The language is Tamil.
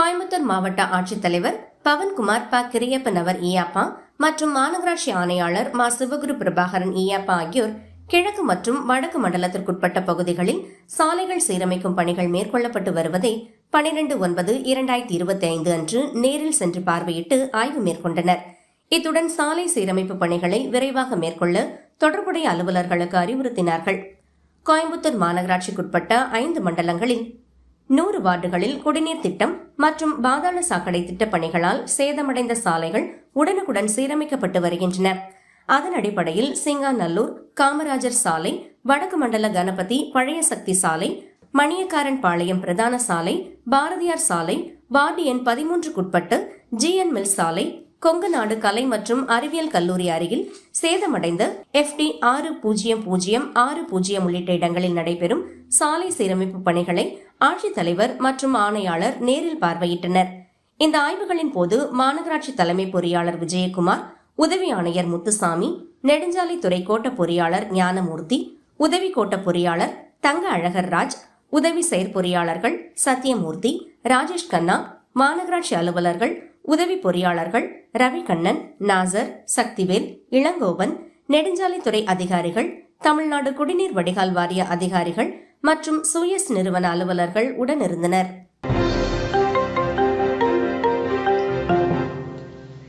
கோயம்புத்தூர் மாவட்ட ஆட்சித்தலைவர் பவன்குமார் ப. கிரியப்பன் அவர் ஈயாப்பா மற்றும் மாநகராட்சி ஆணையாளர் மா. சிவகுரு பிரபாகரன் ஈயாப்பா ஆகியோர் கிழக்கு மற்றும் வடக்கு மண்டலத்திற்குட்பட்ட பகுதிகளில் சாலைகள் சீரமைக்கும் பணிகள் மேற்கொள்ளப்பட்டு வருவதை பனிரெண்டு ஒன்பது இரண்டாயிரத்தி இருபத்தி ஐந்து அன்று நேரில் சென்று பார்வையிட்டு ஆய்வு மேற்கொண்டனர். இத்துடன் சாலை சீரமைப்பு பணிகளை விரைவாக மேற்கொள்ள தொடர்புடைய அலுவலர்களுக்கு அறிவுறுத்தினார்கள். கோயம்புத்தூர் மாநகராட்சிக்குட்பட்ட ஐந்து மண்டலங்களில் நூறு வார்டுகளில் குடிநீர் திட்டம் மற்றும் பாதாள சாக்கடை திட்டப் பணிகளால் சேதமடைந்த சாலைகள் உடனுக்குடன் சீரமைக்கப்பட்டு வருகின்றன. அதன் அடிப்படையில் சிங்காநல்லூர் காமராஜர் சாலை வடக்கு மண்டல கணபதி பழைய சக்தி சாலை மணியக்காரன் பாளையம் பிரதான சாலை பாரதியார் சாலை வார்டு எண் பதிமூன்றுக்குட்பட்டு ஜிஎன் மில் சாலை கொங்குநாடு கலை மற்றும் அறிவியல் கல்லூரி அருகில் சேதமடைந்த எஃப்டி ஆறு பூஜ்ஜியம் பூஜ்ஜியம் ஆறு பூஜ்ஜியம் உள்ளிட்ட இடங்களில் நடைபெறும் சாலை சீரமைப்பு பணிகளை ஆட்சித்தலைவர் மற்றும் ஆணையாளர் நேரில் பார்வையிட்டனர். இந்த ஆய்வுகளின் போது மாநகராட்சி தலைமை பொறியாளர் விஜயகுமார் உதவி ஆணையர் முத்துசாமி நெடுஞ்சாலைத்துறை கோட்ட பொறியாளர் ஞானமூர்த்தி உதவி கோட்ட பொறியாளர் தங்க அழகர் ராஜ் உதவி செயற்பொறியாளர்கள் சத்யமூர்த்தி ராஜேஷ் கண்ணா மாநகராட்சி அலுவலர்கள் உதவி பொறியாளர்கள் ரவிகண்ணன் நாசர் சக்திவேல் இளங்கோவன் நெடுஞ்சாலைத்துறை அதிகாரிகள் தமிழ்நாடு குடிநீர் வடிகால் வாரிய அதிகாரிகள் மற்றும் சுயஸ் நிறுவன அலுவலர்கள் உடனிருந்தனர்.